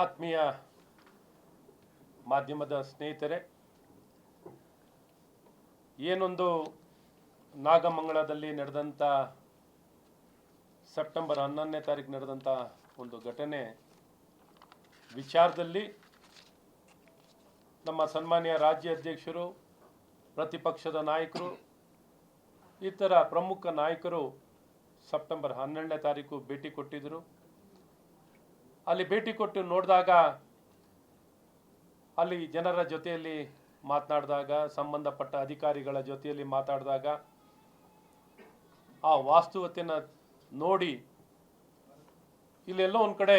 ಆತ್ಮೀಯ ಮಾಧ್ಯಮದ ಸ್ನೇಹಿತರೆ, ಏನೊಂದು ನಾಗಮಂಗಳದಲ್ಲಿ ನಡೆದಂಥ ಸೆಪ್ಟೆಂಬರ್ ಹನ್ನೊಂದನೇ ತಾರೀಕು ನಡೆದಂಥ ಒಂದು ಘಟನೆ ವಿಚಾರದಲ್ಲಿ ನಮ್ಮ ಸನ್ಮಾನ್ಯ ರಾಜ್ಯ ಅಧ್ಯಕ್ಷರು, ಪ್ರತಿಪಕ್ಷದ ನಾಯಕರು, ಇತರ ಪ್ರಮುಖ ನಾಯಕರು ಸೆಪ್ಟೆಂಬರ್ ಹನ್ನೆರಡನೇ ತಾರೀಕು ಭೇಟಿ ಕೊಟ್ಟಿದ್ದರು. ಅಲ್ಲಿ ಭೇಟಿ ಕೊಟ್ಟು ನೋಡಿದಾಗ ಅಲ್ಲಿ ಜನರ ಜೊತೆಯಲ್ಲಿ ಮಾತನಾಡಿದಾಗ, ಸಂಬಂಧಪಟ್ಟ ಅಧಿಕಾರಿಗಳ ಜೊತೆಯಲ್ಲಿ ಮಾತಾಡಿದಾಗ ಆ ವಾಸ್ತವತೆಯನ್ನು ನೋಡಿ ಇಲ್ಲೆಲ್ಲೋ ಒಂದು ಕಡೆ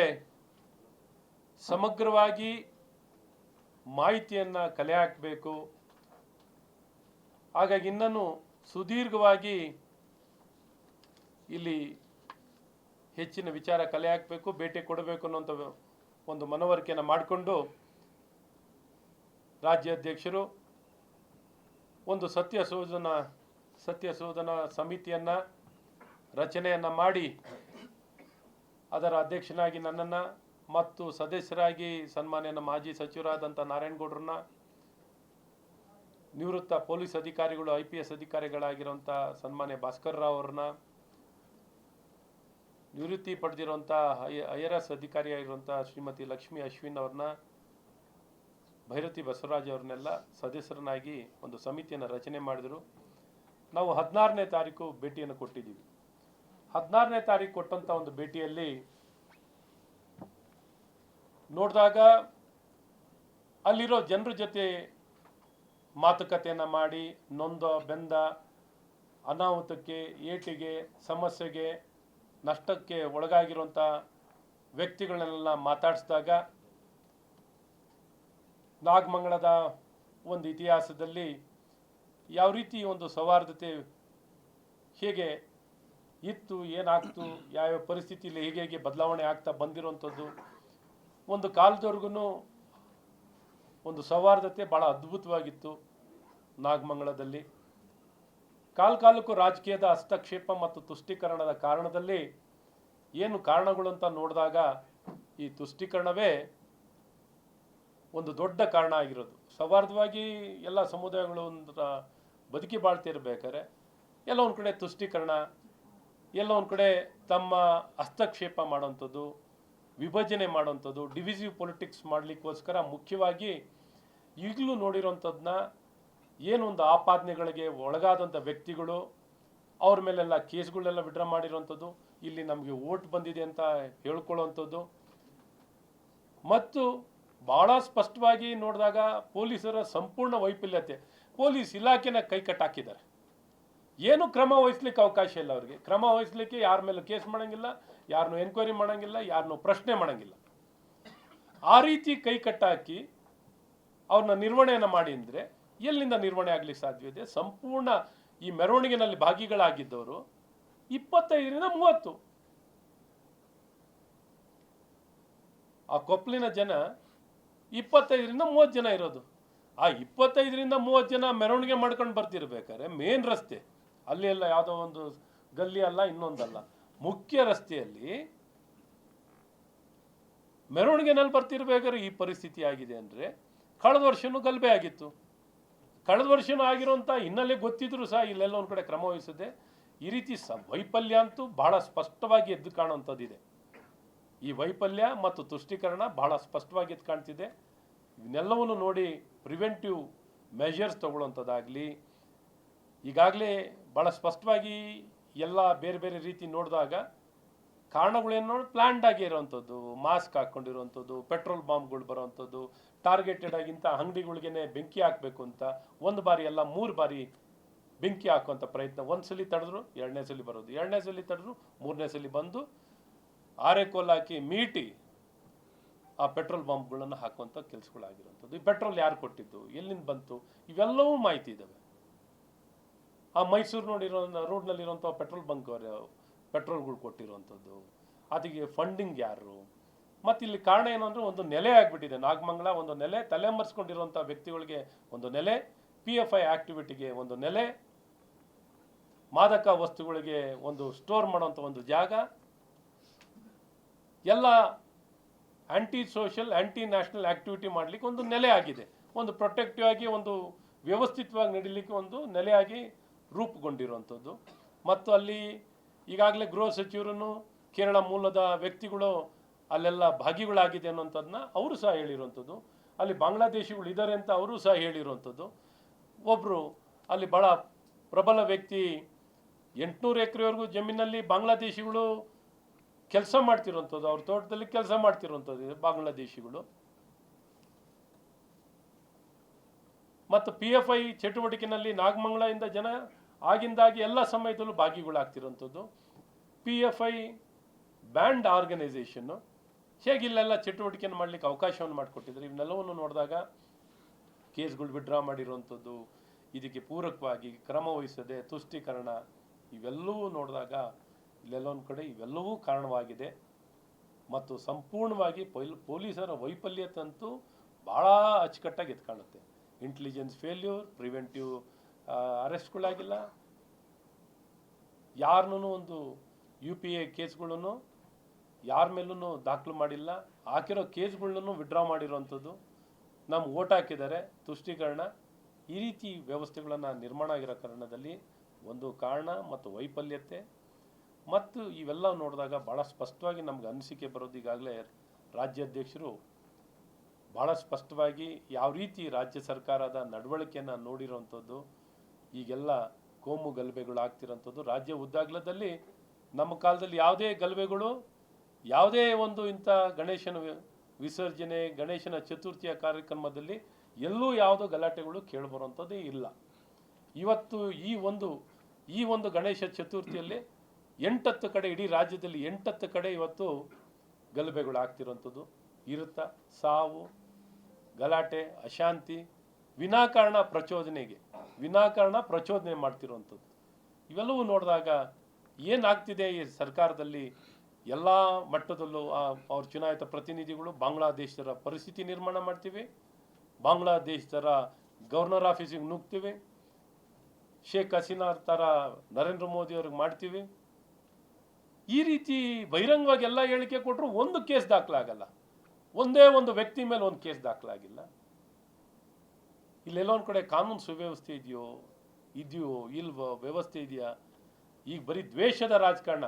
ಸಮಗ್ರವಾಗಿ ಮಾಹಿತಿಯನ್ನು ಕಲೆ ಹಾಕಬೇಕು. ಹಾಗಾಗಿ ಇನ್ನೂ ಸುದೀರ್ಘವಾಗಿ ಇಲ್ಲಿ ಹೆಚ್ಚಿನ ವಿಚಾರ ಕಲೆ ಹಾಕಬೇಕು, ಭೇಟಿ ಕೊಡಬೇಕು ಅನ್ನೋಂಥ ಒಂದು ಮನವರಿಕೆಯನ್ನು ಮಾಡಿಕೊಂಡು ರಾಜ್ಯಾಧ್ಯಕ್ಷರು ಒಂದು ಸತ್ಯ ಶೋಧನ ಸತ್ಯ ಶೋಧನ ಸಮಿತಿಯನ್ನು ರಚನೆಯನ್ನು ಮಾಡಿ ಅದರ ಅಧ್ಯಕ್ಷನಾಗಿ ನನ್ನನ್ನು ಮತ್ತು ಸದಸ್ಯರಾಗಿ ಸನ್ಮಾನ್ಯನ ಮಾಜಿ ಸಚಿವರಾದಂಥ ನಾರಾಯಣಗೌಡ್ರನ್ನ, ನಿವೃತ್ತ ಪೊಲೀಸ್ ಅಧಿಕಾರಿಗಳು, ಐ ಪಿ ಎಸ್ ಅಧಿಕಾರಿಗಳಾಗಿರುವಂಥ ಸನ್ಮಾನ್ಯ ಭಾಸ್ಕರ್ ರಾವ್ ಅವ್ರನ್ನ ನಿವೃತ್ತಿ ಪಡೆದಿರುವಂಥ ಐ ಐ ಆರ್ ಎಸ್ ಅಧಿಕಾರಿಯಾಗಿರುವಂಥ ಶ್ರೀಮತಿ ಲಕ್ಷ್ಮಿ ಅಶ್ವಿನ್ ಅವ್ರನ್ನ ಭೈರತಿ ಬಸವರಾಜ್ ಅವ್ರನ್ನೆಲ್ಲ ಸದಸ್ಯರನ್ನಾಗಿ ಒಂದು ಸಮಿತಿಯನ್ನು ರಚನೆ ಮಾಡಿದರು. ನಾವು ಹದಿನಾರನೇ ತಾರೀಕು ಭೇಟಿಯನ್ನು ಕೊಟ್ಟಿದ್ದೀವಿ. ಹದಿನಾರನೇ ತಾರೀಕು ಕೊಟ್ಟಂಥ ಒಂದು ಭೇಟಿಯಲ್ಲಿ ನೋಡಿದಾಗ ಅಲ್ಲಿರೋ ಜನರ ಜೊತೆ ಮಾತುಕತೆಯನ್ನು ಮಾಡಿ, ನೊಂದ, ಬೆಂದ, ಅನಾಹುತಕ್ಕೆ, ಏಟಿಗೆ, ಸಮಸ್ಯೆಗೆ ನಷ್ಟಕ್ಕೆ ಒಳಗಾಗಿರುವಂಥ ವ್ಯಕ್ತಿಗಳನ್ನೆಲ್ಲ ಮಾತಾಡಿಸಿದಾಗ ನಾಗಮಂಗಳದ ಒಂದು ಇತಿಹಾಸದಲ್ಲಿ ಯಾವ ರೀತಿ ಒಂದು ಸೌಹಾರ್ದತೆ ಹೇಗೆ ಇತ್ತು, ಏನಾಗ್ತು, ಯಾವ್ಯಾವ ಪರಿಸ್ಥಿತಿಯಲ್ಲಿ ಹೇಗೆ ಹೇಗೆ ಬದಲಾವಣೆ ಆಗ್ತಾ ಬಂದಿರುವಂಥದ್ದು ಒಂದು ಕಾಲದವರೆಗೂ ಒಂದು ಸೌಹಾರ್ದತೆ ಭಾಳ ಅದ್ಭುತವಾಗಿತ್ತು ನಾಗಮಂಗಲದಲ್ಲಿ. ಕಾಲ ಕಾಲಕ್ಕೂ ರಾಜಕೀಯದ ಹಸ್ತಕ್ಷೇಪ ಮತ್ತು ತುಷ್ಟೀಕರಣದ ಕಾರಣದಲ್ಲಿ ಏನು ಕಾರಣಗಳು ಅಂತ ನೋಡಿದಾಗ ಈ ತುಷ್ಟೀಕರಣವೇ ಒಂದು ದೊಡ್ಡ ಕಾರಣ ಆಗಿರೋದು. ಸೌಹಾರ್ದವಾಗಿ ಎಲ್ಲ ಸಮುದಾಯಗಳು ಒಂದು ಬದುಕಿ ಬಾಳ್ತಿರ್ಬೇಕಾದ್ರೆ ಎಲ್ಲ ಒಂದು ಕಡೆ ತುಷ್ಟೀಕರಣ, ಎಲ್ಲ ಒಂದು ಕಡೆ ತಮ್ಮ ಹಸ್ತಕ್ಷೇಪ ಮಾಡೋಂಥದ್ದು ವಿಭಜನೆ ಮಾಡೋಂಥದ್ದು ಡಿವಿಸಿವ್ ಪೊಲಿಟಿಕ್ಸ್ ಮಾಡಲಿಕ್ಕೋಸ್ಕರ ಮುಖ್ಯವಾಗಿ ಈಗಲೂ ನೋಡಿರೋಂಥದ್ದನ್ನ ಏನೊಂದು ಆಪಾದನೆಗಳಿಗೆ ಒಳಗಾದಂಥ ವ್ಯಕ್ತಿಗಳು, ಅವ್ರ ಮೇಲೆಲ್ಲ ಕೇಸ್ಗಳನ್ನೆಲ್ಲ ವಿಡ್ರಾ ಮಾಡಿರೋವಂಥದ್ದು ಇಲ್ಲಿ ನಮಗೆ ಓಟ್ ಬಂದಿದೆ ಅಂತ ಹೇಳ್ಕೊಳ್ಳೋವಂಥದ್ದು ಮತ್ತು ಭಾಳ ಸ್ಪಷ್ಟವಾಗಿ ನೋಡಿದಾಗ ಪೊಲೀಸರ ಸಂಪೂರ್ಣ ವೈಫಲ್ಯತೆ. ಪೊಲೀಸ್ ಇಲಾಖೆನ ಕೈ ಕಟ್ಟಾಕಿದ್ದಾರೆ. ಏನು ಕ್ರಮ ವಹಿಸ್ಲಿಕ್ಕೆ ಅವಕಾಶ ಇಲ್ಲ ಅವ್ರಿಗೆ. ಕ್ರಮ ವಹಿಸ್ಲಿಕ್ಕೆ ಯಾರ ಮೇಲೆ ಕೇಸ್ ಮಾಡೋಂಗಿಲ್ಲ, ಯಾರನ್ನೂ ಎನ್ಕ್ವೈರಿ ಮಾಡಂಗಿಲ್ಲ, ಯಾರನ್ನೂ ಪ್ರಶ್ನೆ ಮಾಡೋಂಗಿಲ್ಲ. ಆ ರೀತಿ ಕೈ ಕಟ್ಟಾಕಿ ಅವ್ರನ್ನ ನಿರ್ವಹಣೆಯನ್ನು ಮಾಡಿ ಅಂದರೆ ಎಲ್ಲಿಂದ ನಿರ್ವಹಣೆ ಆಗ್ಲಿಕ್ಕೆ ಸಾಧ್ಯವಿದೆ ಸಂಪೂರ್ಣ ಈ ಮೆರವಣಿಗೆನಲ್ಲಿ ಭಾಗಿಗಳಾಗಿದ್ದವರು ಇಪ್ಪತ್ತೈದರಿಂದ ಮೂವತ್ತು. ಆ ಕೊಪ್ಪಲಿನ ಜನ ಇಪ್ಪತ್ತೈದರಿಂದ ಮೂವತ್ತು ಜನ ಇರೋದು. ಆ ಇಪ್ಪತ್ತೈದರಿಂದ ಮೂವತ್ತು ಜನ ಮೆರವಣಿಗೆ ಮಾಡ್ಕೊಂಡು ಬರ್ತಿರ್ಬೇಕಾದ್ರೆ ಮೇನ್ ರಸ್ತೆ. ಅಲ್ಲಿ ಎಲ್ಲ ಯಾವುದೋ ಒಂದು ಗಲ್ಲಿ ಅಲ್ಲ, ಇನ್ನೊಂದಲ್ಲ. ಮುಖ್ಯ ರಸ್ತೆಯಲ್ಲಿ ಮೆರವಣಿಗೆನಲ್ಲಿ ಬರ್ತಿರ್ಬೇಕಾದ್ರೆ ಈ ಪರಿಸ್ಥಿತಿ ಆಗಿದೆ ಅಂದರೆ ಕಳೆದ ವರ್ಷನೂ ಗಲಭೆ ಆಗಿತ್ತು. ಕಳೆದ ವರ್ಷನೂ ಆಗಿರುವಂಥ ಹಿನ್ನೆಲೆ ಗೊತ್ತಿದ್ರು ಸಹ ಇಲ್ಲೆಲ್ಲ ಒಂದು ಕಡೆ ಕ್ರಮ ವಹಿಸದೆ ಈ ರೀತಿ ಸ ವೈಫಲ್ಯ ಅಂತೂ ಬಹಳ ಸ್ಪಷ್ಟವಾಗಿ ಎದ್ದು ಕಾಣುವಂಥದ್ದಿದೆ. ಈ ವೈಫಲ್ಯ ಮತ್ತು ತುಷ್ಟೀಕರಣ ಬಹಳ ಸ್ಪಷ್ಟವಾಗಿ ಎದ್ದು ಕಾಣ್ತಿದೆ. ಇವನ್ನೆಲ್ಲವನ್ನು ನೋಡಿ ಪ್ರಿವೆಂಟಿವ್ ಮೆಷರ್ಸ್ ತಗೊಳ್ಳೋಂಥದ್ದಾಗಲಿ ಈಗಾಗಲೇ ಭಾಳ ಸ್ಪಷ್ಟವಾಗಿ ಎಲ್ಲ ಬೇರೆ ಬೇರೆ ರೀತಿ ನೋಡಿದಾಗ ಕಾರಣಗಳೇನು ನೋಡಿ ಪ್ಲ್ಯಾಂಡ್ ಆಗಿ ಇರೋವಂಥದ್ದು. ಮಾಸ್ಕ್ ಹಾಕ್ಕೊಂಡಿರುವಂಥದ್ದು ಪೆಟ್ರೋಲ್ ಬಾಂಬ್ಗಳು ಬರೋವಂಥದ್ದು ಟಾರ್ಗೆಟೆಡ್ ಆಗಿಂತ ಅಂಗಡಿಗಳಿಗೇನೆ ಬೆಂಕಿ ಹಾಕಬೇಕು ಅಂತ, ಒಂದು ಬಾರಿ ಎಲ್ಲ ಮೂರು ಬಾರಿ ಬೆಂಕಿ ಹಾಕುವಂಥ ಪ್ರಯತ್ನ. ಒಂದು ಸಲ ತಡೆದ್ರು, ಎರಡನೇ ಸಲ ಬರೋದು. ಎರಡನೇ ಸಲ ತಡೆದ್ರು, ಮೂರನೇ ಸಲ ಬಂದು ಆರೆಕೋಲ್ ಹಾಕಿ ಮೀಟಿ ಆ ಪೆಟ್ರೋಲ್ ಬಾಂಬ್ಗಳನ್ನು ಹಾಕುವಂಥ ಕೆಲಸಗಳಾಗಿರುವಂಥದ್ದು. ಈ ಪೆಟ್ರೋಲ್ ಯಾರು ಕೊಟ್ಟಿದ್ದು, ಎಲ್ಲಿಂದ ಬಂತು, ಇವೆಲ್ಲವೂ ಮಾಹಿತಿ ಇದ್ದಾವೆ ಆ ಮೈಸೂರು ನೋಡಿರೋ ರೋಡ್ನಲ್ಲಿರುವಂಥ ಪೆಟ್ರೋಲ್ ಬಂಕ್ ಪೆಟ್ರೋಲ್ಗಳು ಕೊಟ್ಟಿರುವಂಥದ್ದು. ಅದಕ್ಕೆ ಫಂಡಿಂಗ್ ಯಾರು? ಮತ್ತು ಇಲ್ಲಿ ಕಾರಣ ಏನು ಅಂದರೆ ಒಂದು ನೆಲೆ ಆಗಿಬಿಟ್ಟಿದೆ. ನಾಗಮಂಗಲ ಒಂದು ನೆಲೆ ತಲೆಮರೆಸ್ಕೊಂಡಿರುವಂಥ ವ್ಯಕ್ತಿಗಳಿಗೆ ಒಂದು ನೆಲೆ ಪಿ ಎಫ್ ಐ ಆಕ್ಟಿವಿಟಿಗೆ ಒಂದು ನೆಲೆ, ಮಾದಕ ವಸ್ತುಗಳಿಗೆ ಒಂದು ಸ್ಟೋರ್ ಮಾಡೋಂಥ ಒಂದು ಜಾಗ. ಎಲ್ಲ anti social anti national activity ಮಾಡಲಿಕ್ಕೆ ಒಂದು ನೆಲೆ ಆಗಿದೆ. ಒಂದು ಪ್ರೊಟೆಕ್ಟಿವ್ ಆಗಿ, ಒಂದು ವ್ಯವಸ್ಥಿತವಾಗಿ ನಡೀಲಿಕ್ಕೆ ಒಂದು ನೆಲೆಯಾಗಿ ರೂಪುಗೊಂಡಿರುವಂಥದ್ದು. ಮತ್ತು ಅಲ್ಲಿ ಈಗಾಗಲೇ ಗೃಹ ಸಚಿವರನ್ನು ಕೇರಳ ಮೂಲದ ವ್ಯಕ್ತಿಗಳು ಅಲ್ಲೆಲ್ಲ ಭಾಗಿಗಳಾಗಿದೆ ಅನ್ನೋಂಥದ್ದನ್ನ ಅವರು ಸಹ ಹೇಳಿರುವಂಥದ್ದು. ಅಲ್ಲಿ ಬಾಂಗ್ಲಾದೇಶಿಗಳು ಇದ್ದಾರೆ ಅಂತ ಅವರು ಸಹ ಹೇಳಿರುವಂಥದ್ದು. ಒಬ್ಬರು ಅಲ್ಲಿ ಭಾಳ ಪ್ರಬಲ ವ್ಯಕ್ತಿ ಎಂಟುನೂರು ಎಕರೆವರೆಗೂ ಜಮೀನಲ್ಲಿ ಬಾಂಗ್ಲಾದೇಶಿಗಳು ಕೆಲಸ ಮಾಡ್ತಿರುವಂಥದ್ದು, ಅವ್ರ ತೋಟದಲ್ಲಿ ಕೆಲಸ ಮಾಡ್ತಿರುವಂಥದ್ದು ಬಾಂಗ್ಲಾದೇಶಿಗಳು. ಮತ್ತು ಪಿ ಎಫ್ ಐ ಚಟುವಟಿಕೆನಲ್ಲಿ ನಾಗಮಂಗಲದಿಂದ ಜನ ಆಗಿಂದಾಗಿ ಎಲ್ಲ ಸಮಯದಲ್ಲೂ ಭಾಗಿಗಳಾಗ್ತಿರುವಂಥದ್ದು. ಪಿ ಎಫ್ ಐ ಬ್ಯಾಂಡ್ ಆರ್ಗನೈಸೇಷನ್ನು ಹೇಗೆ ಇಲ್ಲೆಲ್ಲ ಚಟುವಟಿಕೆಯನ್ನು ಮಾಡಲಿಕ್ಕೆ ಅವಕಾಶವನ್ನು ಮಾಡಿಕೊಟ್ಟಿದ್ರು. ಇವನ್ನೆಲ್ಲವನ್ನು ನೋಡಿದಾಗ ಕೇಸ್ಗಳು ವಿಡ್ರಾ ಮಾಡಿರುವಂಥದ್ದು, ಇದಕ್ಕೆ ಪೂರಕವಾಗಿ ಕ್ರಮ ವಹಿಸದೆ, ತುಷ್ಟೀಕರಣ, ಇವೆಲ್ಲವೂ ನೋಡಿದಾಗ ಇಲ್ಲೆಲ್ಲೊಂದು ಕಡೆ ಇವೆಲ್ಲವೂ ಕಾರಣವಾಗಿದೆ. ಮತ್ತು ಸಂಪೂರ್ಣವಾಗಿ ಪೊಲ್, ಪೊಲೀಸರ ವೈಫಲ್ಯತಂತೂ ಭಾಳ ಅಚ್ಚುಕಟ್ಟಾಗಿ ಎದ್ದು ಕಾಣುತ್ತೆ ಇಂಟೆಲಿಜೆನ್ಸ್ ಫೇಲ್ಯೂರ್ ಪ್ರಿವೆಂಟಿವ್ ಅರೆಸ್ಟ್ಗಳಾಗಿಲ್ಲ ಯಾರನ್ನೂ ಒಂದು ಯು ಪಿ ಎ ಕೇಸ್ಗಳನ್ನು ಯಾರ ಮೇಲೂ ದಾಖಲು ಮಾಡಿಲ್ಲ. ಹಾಕಿರೋ ಕೇಸ್ಗಳನ್ನೂ ವಿಡ್ರಾ ಮಾಡಿರುವಂಥದ್ದು ನಮ್ಮ ಓಟ್ ಹಾಕಿದ್ದಾರೆ. ತುಷ್ಟೀಕರಣ. ಈ ರೀತಿ ವ್ಯವಸ್ಥೆಗಳನ್ನು ನಿರ್ಮಾಣ ಆಗಿರೋ ಕಾರಣದಲ್ಲಿ ಒಂದು ಕಾರಣ ಮತ್ತು ವೈಫಲ್ಯತೆ. ಮತ್ತು ಇವೆಲ್ಲ ನೋಡಿದಾಗ ಭಾಳ ಸ್ಪಷ್ಟವಾಗಿ ನಮ್ಗೆ ಅನಿಸಿಕೆ ಬರೋದು ಈಗಾಗಲೇ ರಾಜ್ಯಾಧ್ಯಕ್ಷರು ಭಾಳ ಸ್ಪಷ್ಟವಾಗಿ ಯಾವ ರೀತಿ ರಾಜ್ಯ ಸರ್ಕಾರದ ನಡವಳಿಕೆಯನ್ನು ನೋಡಿರೋವಂಥದ್ದು ಈಗೆಲ್ಲ ಕೋಮು ಗಲಭೆಗಳು ಆಗ್ತಿರೋಂಥದ್ದು ರಾಜ್ಯ ಉದ್ದಾಗಲದಲ್ಲಿ ನಮ್ಮ ಕಾಲದಲ್ಲಿ ಯಾವುದೇ ಗಲಭೆಗಳು ಯಾವುದೇ ಒಂದು ಇಂಥ ಗಣೇಶನ ವಿಸರ್ಜನೆ, ಗಣೇಶನ ಚತುರ್ಥಿಯ ಕಾರ್ಯಕ್ರಮದಲ್ಲಿ ಎಲ್ಲೂ ಯಾವುದೋ ಗಲಾಟೆಗಳು ಕೇಳಿಬರುವಂಥದ್ದೇ ಇಲ್ಲ. ಇವತ್ತು ಈ ಒಂದು ಈ ಒಂದು ಗಣೇಶ ಚತುರ್ಥಿಯಲ್ಲಿ ಎಂಟತ್ತು ಕಡೆ, ಇಡೀ ರಾಜ್ಯದಲ್ಲಿ ಎಂಟತ್ತು ಕಡೆ ಇವತ್ತು ಗಲಭೆಗಳು ಆಗ್ತಿರುವಂಥದ್ದು. ಇರುತ್ತ, ಸಾವು, ಗಲಾಟೆ, ಅಶಾಂತಿ, ವಿನಾಕಾರಣ ಪ್ರಚೋದನೆಗೆ, ವಿನಾಕಾರಣ ಪ್ರಚೋದನೆ ಮಾಡ್ತಿರುವಂಥದ್ದು. ಇವೆಲ್ಲವೂ ನೋಡಿದಾಗ ಏನಾಗ್ತಿದೆ ಈ ಸರ್ಕಾರದಲ್ಲಿ? ಎಲ್ಲ ಮಟ್ಟದಲ್ಲೂ ಆ- ಅವ್ರ ಚುನಾಯಿತ ಪ್ರತಿನಿಧಿಗಳು ಬಾಂಗ್ಲಾದೇಶದರ ಪರಿಸ್ಥಿತಿ ನಿರ್ಮಾಣ ಮಾಡ್ತೀವಿ. ಬಾಂಗ್ಲಾದೇಶದರ ಗವರ್ನರ್ ಆಫೀಸಿಗೆ ನುಗ್ತೀವಿ. ಶೇಖ್ ಹಸೀನಾ ಥರ ನರೇಂದ್ರ ಮೋದಿ ಅವ್ರಿಗೆ ಮಾಡ್ತೀವಿ. ಈ ರೀತಿ ಬಹಿರಂಗವಾಗಿ ಎಲ್ಲ ಹೇಳಿಕೆ ಕೊಟ್ಟರು ಒಂದು ಕೇಸ್ ದಾಖಲಾಗಲ್ಲ. ಒಂದೇ ಒಂದು ವ್ಯಕ್ತಿ ಮೇಲೆ ಒಂದು ಕೇಸ್ ದಾಖಲಾಗಿಲ್ಲ. ಇಲ್ಲೆಲ್ಲ ಒಂದು ಕಡೆ ಕಾನೂನು ಸುವ್ಯವಸ್ಥೆ ಇದೆಯೋ ಇದೆಯೋ, ಇಲ್ವೋ, ವ್ಯವಸ್ಥೆ ಇದೆಯಾ? ಈಗ ಬರೀ ದ್ವೇಷದ ರಾಜಕಾರಣ.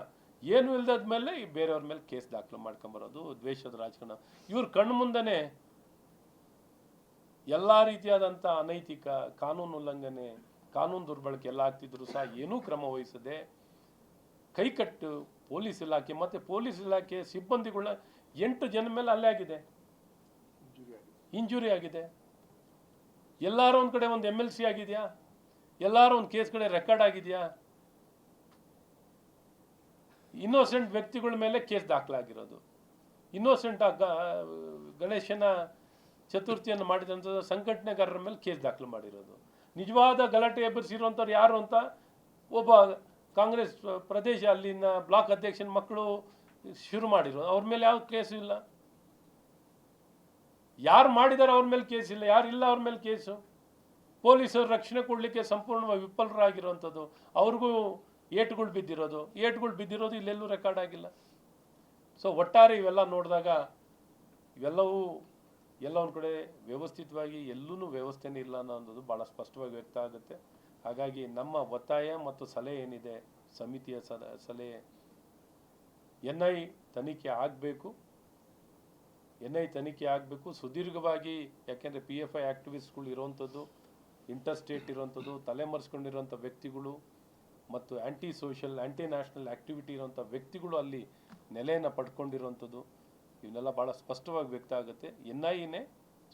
ಏನು ಇಲ್ದಾದ ಮೇಲೆ ಈ ಬೇರೆಯವ್ರ ಮೇಲೆ ಕೇಸ್ ದಾಖಲು ಮಾಡ್ಕೊಂಬರೋದು, ದ್ವೇಷದ ರಾಜಕಾರಣ. ಇವ್ರ ಕಣ್ಣು ಮುಂದೆನೆ ಎಲ್ಲ ರೀತಿಯಾದಂಥ ಅನೈತಿಕ ಕಾನೂನು ಉಲ್ಲಂಘನೆ, ಕಾನೂನು ದುರ್ಬಳಕೆ ಎಲ್ಲ ಆಗ್ತಿದ್ರು ಸಹ ಏನೂ ಕ್ರಮ ವಹಿಸದೆ ಕೈಕಟ್ಟು ಪೊಲೀಸ್ ಇಲಾಖೆ ಮತ್ತು ಪೊಲೀಸ್ ಇಲಾಖೆ ಸಿಬ್ಬಂದಿಗಳ ಎಂಟು ಜನ ಮೇಲೆ ಅಲ್ಲೇ ಆಗಿದೆ. ಇಂಜುರಿ ಆಗಿದೆ. ಎಲ್ಲಾರು ಒಂದು ಕಡೆ ಒಂದು ಎಂ ಎಲ್ ಸಿ ಆಗಿದೆಯಾ? ಎಲ್ಲಾರು ಒಂದು ಕೇಸ್ ಕಡೆ ರೆಕಾರ್ಡ್ ಆಗಿದೆಯಾ? ಇನ್ನೋಸೆಂಟ್ ವ್ಯಕ್ತಿಗಳ ಮೇಲೆ ಕೇಸ್ ದಾಖಲಾಗಿರೋದು. ಇನ್ನೋಸೆಂಟ್ ಗಣೇಶನ ಚತುರ್ಥಿಯನ್ನು ಮಾಡಿದಂಥ ಸಂಘಟನೆಗಾರರ ಮೇಲೆ ಕೇಸ್ ದಾಖಲು ಮಾಡಿರೋದು. ನಿಜವಾದ ಗಲಾಟೆ ಎಬ್ಬರಿಸಿರುವಂಥವ್ರು ಯಾರು ಅಂತ ಒಬ್ಬ ಕಾಂಗ್ರೆಸ್ ಪ್ರದೇಶ ಅಲ್ಲಿನ ಬ್ಲಾಕ್ ಅಧ್ಯಕ್ಷನ ಮಕ್ಕಳು ಶುರು ಮಾಡಿರೋದು. ಅವ್ರ ಮೇಲೆ ಯಾವ ಕೇಸು ಇಲ್ಲ. ಯಾರು ಮಾಡಿದಾರೆ ಅವ್ರ ಮೇಲೆ ಕೇಸ್ ಇಲ್ಲ. ಯಾರು ಇಲ್ಲ ಅವ್ರ ಮೇಲೆ ಕೇಸು. ಪೊಲೀಸರು ರಕ್ಷಣೆ ಕೊಡಲಿಕ್ಕೆ ಸಂಪೂರ್ಣವಾಗಿ ವಿಫಲರಾಗಿರುವಂಥದ್ದು. ಅವ್ರಿಗೂ ಏಟುಗಳು ಬಿದ್ದಿರೋದು ಏಟುಗಳು ಬಿದ್ದಿರೋದು ಇಲ್ಲೆಲ್ಲೂ ರೆಕಾರ್ಡ್ ಆಗಿಲ್ಲ. ಸೊ ಒಟ್ಟಾರೆ ಇವೆಲ್ಲ ನೋಡಿದಾಗ ಇವೆಲ್ಲವೂ ಎಲ್ಲ ಒಂದು ಕಡೆ ವ್ಯವಸ್ಥಿತವಾಗಿ ಎಲ್ಲೂ ವ್ಯವಸ್ಥೆನೇ ಇಲ್ಲ ಅನ್ನೋದು ಭಾಳ ಸ್ಪಷ್ಟವಾಗಿ ವ್ಯಕ್ತ ಆಗುತ್ತೆ. ಹಾಗಾಗಿ ನಮ್ಮ ಒತ್ತಾಯ ಮತ್ತು ಸಲಹೆ ಏನಿದೆ, ಸಮಿತಿಯ ಸಲ, ಸಲಹೆ, ಎನ್ ಐ ತನಿಖೆ ಆಗಬೇಕು. ಎನ್ ಐ ತನಿಖೆ ಆಗಬೇಕು. ಸುದೀರ್ಘವಾಗಿ, ಯಾಕೆಂದರೆ ಪಿ ಎಫ್ ಐ ಆ್ಯಕ್ಟಿವಿಸ್ಟ್ಗಳು ಇರೋವಂಥದ್ದು ಇಂಟರ್ ಸ್ಟೇಟ್ ಇರೋವಂಥದ್ದು ತಲೆಮರೆಸ್ಕೊಂಡಿರೋಂಥ ವ್ಯಕ್ತಿಗಳು ಮತ್ತು anti social anti national activity ಇರುವಂಥ ವ್ಯಕ್ತಿಗಳು ಅಲ್ಲಿ ನೆಲೆಯನ್ನು ಪಡ್ಕೊಂಡಿರುವಂಥದ್ದು, ಇವನ್ನೆಲ್ಲ ಭಾಳ ಸ್ಪಷ್ಟವಾಗಿ ವ್ಯಕ್ತ ಆಗುತ್ತೆ. ಎನ್ ಐನೇ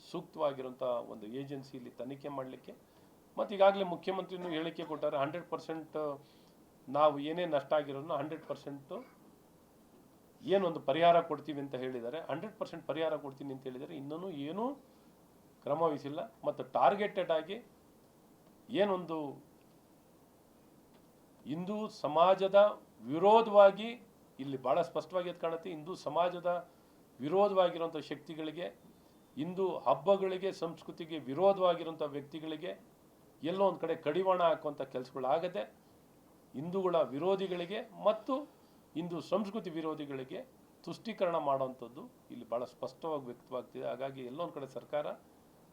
ಸೂಕ್ತವಾಗಿರುವಂಥ ಒಂದು ಏಜೆನ್ಸಿಯಲ್ಲಿ ತನಿಖೆ ಮಾಡಲಿಕ್ಕೆ. ಮತ್ತು ಈಗಾಗಲೇ ಮುಖ್ಯಮಂತ್ರಿನೂ ಹೇಳಿಕೆ ಕೊಟ್ಟಾರೆ ಹಂಡ್ರೆಡ್ ಪರ್ಸೆಂಟ್ ನಾವು ಏನೇ ನಷ್ಟ ಆಗಿರೋದನ್ನ ಹಂಡ್ರೆಡ್ ಪರ್ಸೆಂಟು ಏನೊಂದು ಪರಿಹಾರ ಕೊಡ್ತೀವಿ ಅಂತ ಹೇಳಿದ್ದಾರೆ. ಹಂಡ್ರೆಡ್ ಪರ್ಸೆಂಟ್ ಪರಿಹಾರ ಕೊಡ್ತೀನಿ ಅಂತ ಹೇಳಿದರೆ ಇನ್ನೂ ಏನೂ ಕ್ರಮವಹಿಸಿಲ್ಲ ಮತ್ತು ಟಾರ್ಗೆಟೆಡ್ ಆಗಿ ಏನೊಂದು ಹಿಂದೂ ಸಮಾಜದ ವಿರೋಧವಾಗಿ, ಇಲ್ಲಿ ಭಾಳ ಸ್ಪಷ್ಟವಾಗಿ ಅದು ಕಾಣುತ್ತೆ, ಹಿಂದೂ ಸಮಾಜದ ವಿರೋಧವಾಗಿರುವಂಥ ಶಕ್ತಿಗಳಿಗೆ, ಹಿಂದೂ ಹಬ್ಬಗಳಿಗೆ, ಸಂಸ್ಕೃತಿಗೆ ವಿರೋಧವಾಗಿರುವಂಥ ವ್ಯಕ್ತಿಗಳಿಗೆ ಎಲ್ಲೋ ಒಂದು ಕಡೆ ಕಡಿವಾಣ ಹಾಕುವಂಥ ಕೆಲಸಗಳಾಗದೆ ಹಿಂದೂಗಳ ವಿರೋಧಿಗಳಿಗೆ ಮತ್ತು ಹಿಂದೂ ಸಂಸ್ಕೃತಿ ವಿರೋಧಿಗಳಿಗೆ ತುಷ್ಟೀಕರಣ ಮಾಡುವಂಥದ್ದು ಇಲ್ಲಿ ಭಾಳ ಸ್ಪಷ್ಟವಾಗಿ ವ್ಯಕ್ತವಾಗ್ತಿದೆ. ಹಾಗಾಗಿ ಎಲ್ಲೊಂದು ಕಡೆ ಸರ್ಕಾರ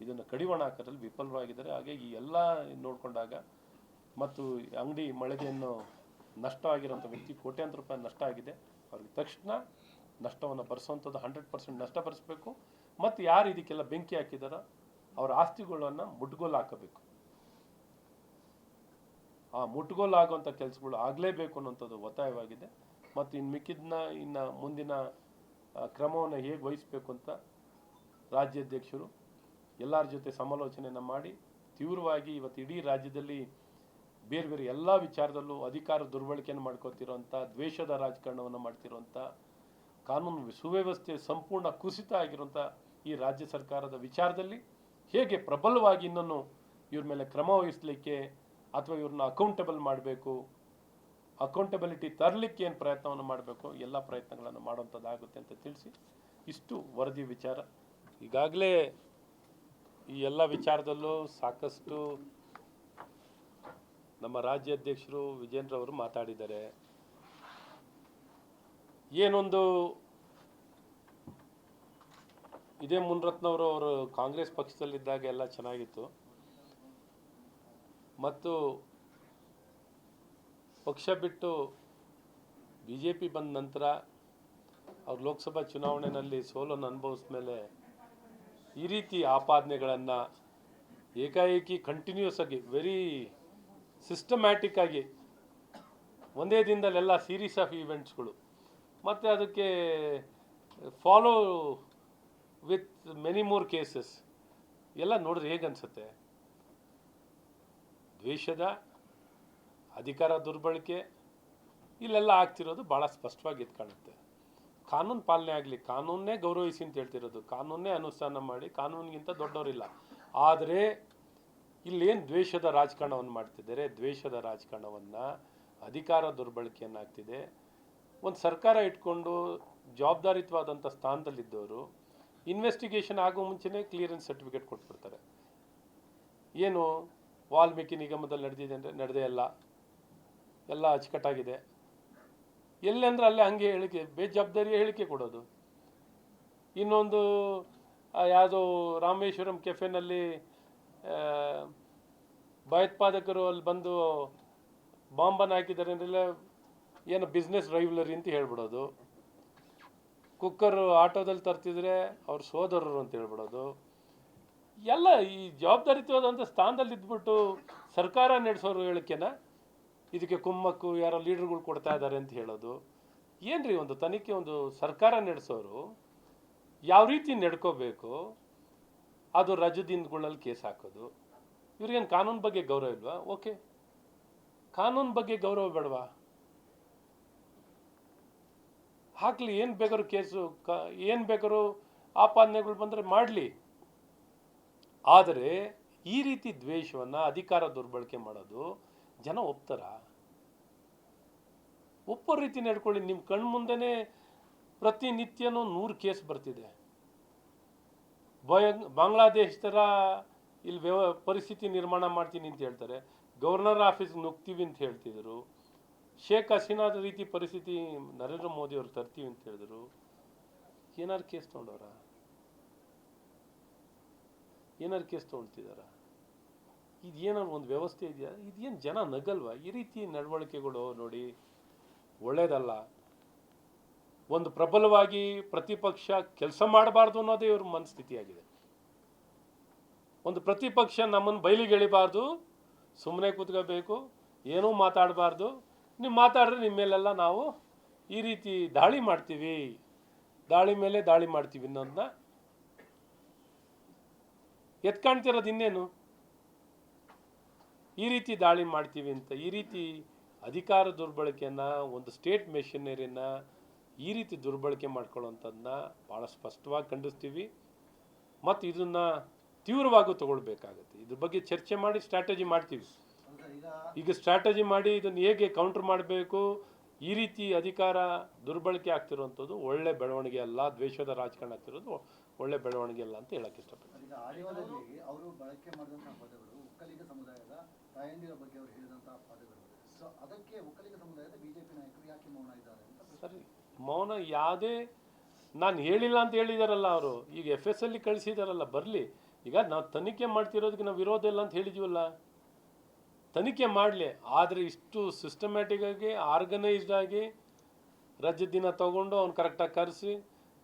ಇದನ್ನು ಕಡಿವಾಣ ಹಾಕೋದ್ರಲ್ಲಿ ವಿಫಲವಾಗಿದ್ದಾರೆ ಹಾಗಾಗಿ ಈ ಎಲ್ಲ ನೋಡಿಕೊಂಡಾಗ ಮತ್ತು ಅಂಗಡಿ ಮಳಿಗೆಯನ್ನು ನಷ್ಟ ವ್ಯಕ್ತಿ ಕೋಟ್ಯಾಂತರ ರೂಪಾಯಿ ನಷ್ಟ ಆಗಿದೆ. ಅವ್ರಿಗೆ ತಕ್ಷಣ ನಷ್ಟವನ್ನು ಭರಿಸುವಂಥದ್ದು ಹಂಡ್ರೆಡ್ ಪರ್ಸೆಂಟ್ ನಷ್ಟ ಭರಿಸಬೇಕು ಮತ್ತು ಯಾರು ಇದಕ್ಕೆಲ್ಲ ಬೆಂಕಿ ಹಾಕಿದಾರೋ? ಅವರ ಆಸ್ತಿಗಳನ್ನು ಮುಟ್ಗೋಲು ಹಾಕಬೇಕು. ಆ ಮುಟ್ಗೋಲು ಆಗುವಂಥ ಕೆಲಸಗಳು ಆಗಲೇಬೇಕು ಅನ್ನೋಂಥದ್ದು ಒತ್ತಾಯವಾಗಿದೆ. ಮತ್ತು ಇನ್ನು ಮಿಕ್ಕಿದ್ನ ಇನ್ನು ಮುಂದಿನ ಕ್ರಮವನ್ನು ಹೇಗೆ ವಹಿಸಬೇಕು ಅಂತ ರಾಜ್ಯಾಧ್ಯಕ್ಷರು ಎಲ್ಲರ ಜೊತೆ ಸಮಾಲೋಚನೆಯನ್ನು ಮಾಡಿ ತೀವ್ರವಾಗಿ ಇವತ್ತು ಇಡೀ ರಾಜ್ಯದಲ್ಲಿ ಬೇರೆ ಬೇರೆ ಎಲ್ಲ ವಿಚಾರದಲ್ಲೂ ಅಧಿಕಾರ ದುರ್ಬಳಕೆಯನ್ನು ಮಾಡ್ಕೋತಿರೋಂಥ ದ್ವೇಷದ ರಾಜಕಾರಣವನ್ನು ಮಾಡ್ತಿರುವಂಥ ಕಾನೂನು ಸುವ್ಯವಸ್ಥೆ ಸಂಪೂರ್ಣ ಕುಸಿತ ಆಗಿರುವಂಥ ಈ ರಾಜ್ಯ ಸರ್ಕಾರದ ವಿಚಾರದಲ್ಲಿ ಹೇಗೆ ಪ್ರಬಲವಾಗಿ ಇನ್ನೊಂದು ಇವ್ರ ಮೇಲೆ ಕ್ರಮ ವಹಿಸಲಿಕ್ಕೆ ಅಥವಾ ಇವ್ರನ್ನ ಅಕೌಂಟಬಲ್ ಮಾಡಬೇಕು ಅಕೌಂಟಬಿಲಿಟಿ ತರಲಿಕ್ಕೆ ಏನು ಪ್ರಯತ್ನವನ್ನು ಮಾಡಬೇಕು, ಎಲ್ಲ ಪ್ರಯತ್ನಗಳನ್ನು ಮಾಡುವಂಥದ್ದಾಗುತ್ತೆ ಅಂತ ತಿಳಿಸಿ ಇಷ್ಟು ವರದಿ ವಿಚಾರ. ಈಗಾಗಲೇ ಈ ಎಲ್ಲ ವಿಚಾರದಲ್ಲೂ ಸಾಕಷ್ಟು ನಮ್ಮ ರಾಜ್ಯಾಧ್ಯಕ್ಷರು ವಿಜೇಂದ್ರ ಅವರು ಮಾತಾಡಿದ್ದಾರೆ. ಏನೊಂದು ಇದೇ ಮುನ್ರತ್ನವರು ಅವರು ಕಾಂಗ್ರೆಸ್ ಪಕ್ಷದಲ್ಲಿದ್ದಾಗ ಎಲ್ಲ ಚೆನ್ನಾಗಿತ್ತು. ಮತ್ತು ಪಕ್ಷ ಬಿಟ್ಟು ಬಿ ಜೆ ಪಿ ಬಂದ ನಂತರ ಅವ್ರು ಲೋಕಸಭಾ ಚುನಾವಣೆಯಲ್ಲಿ ಸೋಲನ್ನು ಅನುಭವಿಸಿದ ಮೇಲೆ ಈ ರೀತಿ ಆಪಾದನೆಗಳನ್ನು ಏಕಾಏಕಿ ಕಂಟಿನ್ಯೂಸ್ ಆಗಿ ವೆರಿ ಸಿಸ್ಟಮ್ಯಾಟಿಕ್ ಆಗಿ ಒಂದೇ ದಿನದಲ್ಲೆಲ್ಲ ಸೀರೀಸ್ ಆಫ್ ಈವೆಂಟ್ಸ್ಗಳು ಮತ್ತು ಅದಕ್ಕೆ follow with many more cases ಎಲ್ಲ ನೋಡಿದ್ರೆ ಹೇಗನ್ಸುತ್ತೆ ದ್ವೇಷದ, ಅಧಿಕಾರ ದುರ್ಬಳಕೆ, ಇಲ್ಲೆಲ್ಲ ಆಗ್ತಿರೋದು ಭಾಳ ಸ್ಪಷ್ಟವಾಗಿ ಇದು ಕಾಣುತ್ತೆ. ಕಾನೂನು ಪಾಲನೆ ಆಗಲಿ ಕಾನೂನೇ ಗೌರವಿಸಿ ಅಂತ ಹೇಳ್ತಿರೋದು ಕಾನೂನೇ ಅನುಷ್ಠಾನ ಮಾಡಿ, ಕಾನೂನಿಗಿಂತ ದೊಡ್ಡವರಿಲ್ಲ. ಆದರೆ ಇಲ್ಲೇನು ದ್ವೇಷದ ರಾಜಕಾರಣವನ್ನು ಮಾಡ್ತಿದ್ದಾರೆ? ದ್ವೇಷದ ರಾಜಕಾರಣವನ್ನು ಅಧಿಕಾರ ದುರ್ಬಳಕೆಯನ್ನಾಗ್ತಿದೆ ಒಂದು ಸರ್ಕಾರ ಇಟ್ಕೊಂಡು ಜವಾಬ್ದಾರಿತ್ವಾದಂಥ ಸ್ಥಾನದಲ್ಲಿದ್ದವರು ಇನ್ವೆಸ್ಟಿಗೇಷನ್ ಆಗೋ ಮುಂಚೆನೇ ಕ್ಲಿಯರೆನ್ಸ್ ಸರ್ಟಿಫಿಕೇಟ್ ಕೊಟ್ಬಿಡ್ತಾರೆ. ಏನು ವಾಲ್ಮೀಕಿ ನಿಗಮದಲ್ಲಿ ನಡೆದಿದೆ ಅಂದರೆ ನಡೆದೇ ಇಲ್ಲ ಎಲ್ಲ ಅಚ್ಚುಕಟ್ಟಾಗಿದೆ. ಎಲ್ಲೆಂದ್ರೆ ಅಲ್ಲೇ ಹಂಗೆ ಹೇಳಿಕೆ, ಬೇಜವಾಬ್ದಾರಿಯ ಹೇಳಿಕೆ ಕೊಡೋದು. ಇನ್ನೊಂದು ಯಾವುದು ರಾಮೇಶ್ವರಂ ಕೆಫೆನಲ್ಲಿ ಭಯೋತ್ಪಾದಕರು ಅಲ್ಲಿ ಬಂದು ಬಾಂಬನ್ನು ಹಾಕಿದ್ದಾರೆ ಅಂದ್ರೆಲ್ಲ ಏನು ಬಿಸ್ನೆಸ್ ರೈವ್ಲರಿ ಅಂತ ಹೇಳ್ಬಿಡೋದು. ಕುಕ್ಕರ್ ಆಟೋದಲ್ಲಿ ತರ್ತಿದ್ರೆ ಅವ್ರ ಸೋದರರು ಅಂತ ಹೇಳ್ಬಿಡೋದು. ಎಲ್ಲ ಈ ಜವಾಬ್ದಾರಿತ್ವದಂಥ ಸ್ಥಾನದಲ್ಲಿ ಇದ್ಬಿಟ್ಟು ಸರ್ಕಾರ ನಡೆಸೋರು ಹೇಳಿಕೆನ ಇದಕ್ಕೆ ಕುಮ್ಮಕ್ಕು ಯಾರೋ ಲೀಡರ್ಗಳು ಕೊಡ್ತಾ ಇದ್ದಾರೆ ಅಂತ ಹೇಳೋದು. ಏನ್ರಿ ಒಂದು ತನಿಖೆ ಒಂದು ಸರ್ಕಾರ ನಡೆಸೋರು? ಯಾವ ರೀತಿ ನಡ್ಕೋಬೇಕು? ಅದು ರಜದಿನಗಳಲ್ಲಿ ಕೇಸ್ ಹಾಕೋದು. ಇವ್ರಿಗೇನು ಕಾನೂನು ಬಗ್ಗೆ ಗೌರವ ಇಲ್ವಾ? ಓಕೆ. ಕಾನೂನು ಬಗ್ಗೆ ಗೌರವ ಬೇಡವಾ? ಹಾಕ್ಲಿ, ಏನು ಬೇಕಾದ್ರು ಕೇಸು, ಕ, ಏನು ಬೇಕಾದ್ರು ಆಪಾದನೆಗಳು ಬಂದರೆ ಮಾಡಲಿ. ಆದರೆ ಈ ರೀತಿ ದ್ವೇಷವನ್ನು ಅಧಿಕಾರ ದುರ್ಬಳಕೆ ಮಾಡೋದು ಜನ ಒಪ್ತಾರ? ಒಪ್ಪೋ ರೀತಿ ನಡ್ಕೊಳ್ಳಿ ನಿಮ್ಮ ಕಣ್ಮುಂದೆನೇ ಪ್ರತಿನಿತ್ಯನೂ ನೂರು ಕೇಸ್ ಬರ್ತಿದೆ. ಬಯ ಬಾಂಗ್ಲಾದೇಶ ಥರ ಇಲ್ಲಿ ವ್ಯವ ಪರಿಸ್ಥಿತಿ ನಿರ್ಮಾಣ ಮಾಡ್ತೀನಿ ಅಂತ ಹೇಳ್ತಾರೆ. ಗವರ್ನರ್ ಆಫೀಸ್ ನುಗ್ತೀವಿ ಅಂತ ಹೇಳ್ತಿದ್ರು. ಶೇಖ್ ಹಸೀನಾದ ರೀತಿ ಪರಿಸ್ಥಿತಿ ನರೇಂದ್ರ ಮೋದಿ ಅವರು ತರ್ತೀವಿ ಅಂತ ಹೇಳಿದ್ರು. ಏನಾರು ಕೇಸ್ ತೊಗೊಂಡವ್ರ? ಏನಾರು ಕೇಸ್ ತೊಗೊಳ್ತಿದಾರ ಇದು ಏನಾರು ಒಂದು ವ್ಯವಸ್ಥೆ ಇದೆಯಾ? ಇದೇನು ಜನ ನಗಲ್ವಾ? ಈ ರೀತಿ ನಡವಳಿಕೆಗಳು ನೋಡಿ ಒಳ್ಳೇದಲ್ಲ. ಒಂದು ಪ್ರಬಲವಾಗಿ ಪ್ರತಿಪಕ್ಷ ಕೆಲಸ ಮಾಡಬಾರ್ದು ಅನ್ನೋದೇ ಇವ್ರ ಮನಸ್ಥಿತಿಯಾಗಿದೆ. ಒಂದು ಪ್ರತಿಪಕ್ಷ ನಮ್ಮನ್ನು ಬಯಲಿಗೆ ಎಳಿಬಾರ್ದು ಸುಮ್ಮನೆ ಕೂತ್ಕೋಬೇಕು, ಏನೂ ಮಾತಾಡಬಾರ್ದು. ನೀವು ಮಾತಾಡಿದ್ರೆ ನಿಮ್ಮ ಮೇಲೆಲ್ಲ ನಾವು ಈ ರೀತಿ ದಾಳಿ ಮಾಡ್ತೀವಿ, ದಾಳಿ ಮೇಲೆ ದಾಳಿ ಮಾಡ್ತೀವಿ ಅನ್ನೋದನ್ನ ಎತ್ಕಾಣ್ತಿರೋದು ಇನ್ನೇನು? ಈ ರೀತಿ ದಾಳಿ ಮಾಡ್ತೀವಿ ಅಂತ, ಈ ರೀತಿ ಅಧಿಕಾರ ದುರ್ಬಳಕೆಯನ್ನು, ಒಂದು ಸ್ಟೇಟ್ ಮೆಷಿನರಿನ ಈ ರೀತಿ ದುರ್ಬಳಕೆ ಮಾಡ್ಕೊಳ್ಳೋಂಥದ್ದನ್ನ ಭಾಳ ಸ್ಪಷ್ಟವಾಗಿ ಖಂಡಿಸ್ತೀವಿ. ಮತ್ತು ಇದನ್ನು ತೀವ್ರವಾಗೂ ತಗೊಳ್ಬೇಕಾಗುತ್ತೆ. ಇದ್ರ ಬಗ್ಗೆ ಚರ್ಚೆ ಮಾಡಿ ಸ್ಟ್ರಾಟಜಿ ಮಾಡ್ತೀವಿ. ಈಗ ಸ್ಟ್ರಾಟಜಿ ಮಾಡಿ ಇದನ್ನು ಹೇಗೆ ಕೌಂಟರ್ ಮಾಡಬೇಕು ಈ ರೀತಿ ಅಧಿಕಾರ ದುರ್ಬಳಕೆ ಆಗ್ತಿರುವಂಥದ್ದು ಒಳ್ಳೆ ಬೆಳವಣಿಗೆ ಅಲ್ಲ ದ್ವೇಷದ ರಾಜಕಾರಣ ಆಗ್ತಿರೋದು ಒಳ್ಳೆ ಬೆಳವಣಿಗೆ ಅಲ್ಲ ಅಂತ ಹೇಳಕ್ಕೆ ಇಷ್ಟಪಡ್ತೀನಿ. ಸರಿ. ಮೌನ ಯಾವುದೇ ನಾನು ಹೇಳಿಲ್ಲ ಅಂತ ಹೇಳಿದಾರಲ್ಲ ಅವರು. ಈಗ ಎಫ್ ಎಸ್ ಅಲ್ಲಿ ಕಳಿಸಿದಾರಲ್ಲ, ಬರಲಿ. ಈಗ ನಾವು ತನಿಖೆ ಮಾಡ್ತಿರೋದಕ್ಕೆ ನಾವು ವಿರೋಧ ಇಲ್ಲ ಅಂತ ಹೇಳಿದ್ವಲ್ಲ. ತನಿಖೆ ಮಾಡಲಿ. ಆದರೆ ಇಷ್ಟು ಸಿಸ್ಟಮ್ಯಾಟಿಕ್ ಆಗಿ ಆರ್ಗನೈಸ್ಡ್ ಆಗಿ ರಜೆ ದಿನ ತೊಗೊಂಡು ಅವ್ನು ಕರೆಕ್ಟಾಗಿ ಕರೆಸಿ